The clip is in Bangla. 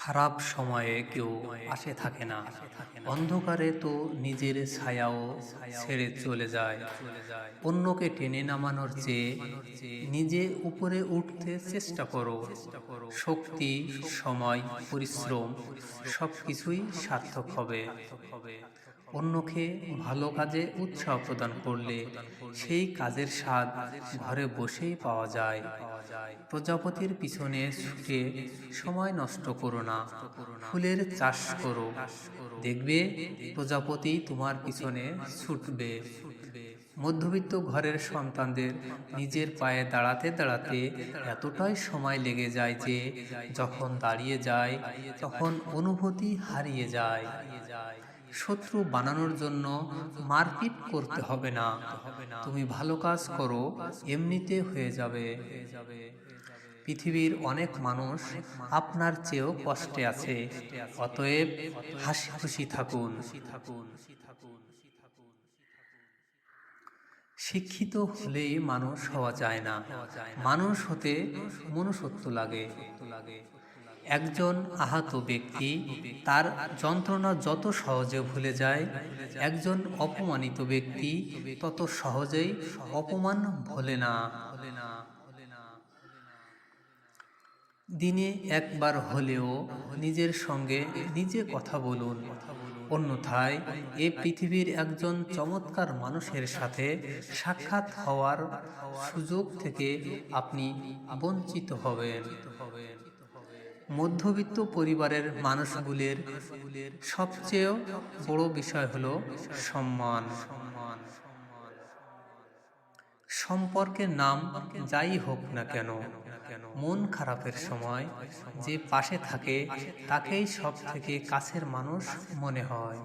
খারাপ সময়ে কেউ আসে থাকে না। অন্ধকারে তো নিজের ছায়াও ছেড়ে চলে যায়। অন্যকে টেনে নামানোর চেয়ে নিজে উপরে উঠতে চেষ্টা করো। শক্তি, সময়, পরিশ্রম সব কিছুই সার্থক হবে। অন্যকে ভালো কাজে উৎসাহ প্রদান করলে সেই কাজের স্বাদ ঘরে বসেই পাওয়া যায়। প্রজাপতির পিছনে ছুটে সময় নষ্ট করো না, ফুলের চাষ করো। দেখবে প্রজাপতি তোমার পিছনে ছুটবে। মধ্যবিত্ত ঘরের সন্তানদের নিজের পায়ে দাঁড়াতে দাঁড়াতে এতটাই সময় লেগে যায় যে যখন দাঁড়িয়ে যায়, তখন অনুভূতি হারিয়ে যায়। শত্রু বানানোর জন্য মারপিট করতে হবে না। তুমি ভালো কাজ করো, এমনিতে হয়ে যাবে। পৃথিবীর অনেক মানুষ আপনার চেয়েও কষ্টে আছে, অতএব হাসি খুশি থাকুন। শিক্ষিত হলেই মানুষ হওয়া যায় না। মানুষ হতে মনুষ্যত্ব লাগে। একজন আহত ব্যক্তি, তার যন্ত্রণা যত সহজে ভুলে যায়, একজন অপমানিত ব্যক্তি তত সহজেই অপমান ভোলে না। দিনে একবার হলেও নিজের সঙ্গে নিজে কথা বলুন। অন্যথায় এ পৃথিবীর একজন চমৎকার মানুষের সাথে সাক্ষাৎ হওয়ার সুযোগ থেকে আপনি বঞ্চিত হবেন। মধ্যবিত্ত পরিবারের মানুষগুলির সবচেয়ে বড় বিষয় হল সম্মান। সম্পর্কের নাম যাই হোক না কেন, মন খারাপের সময় যে পাশে থাকে, তাকেই সব থেকে কাছের মানুষ মনে হয়।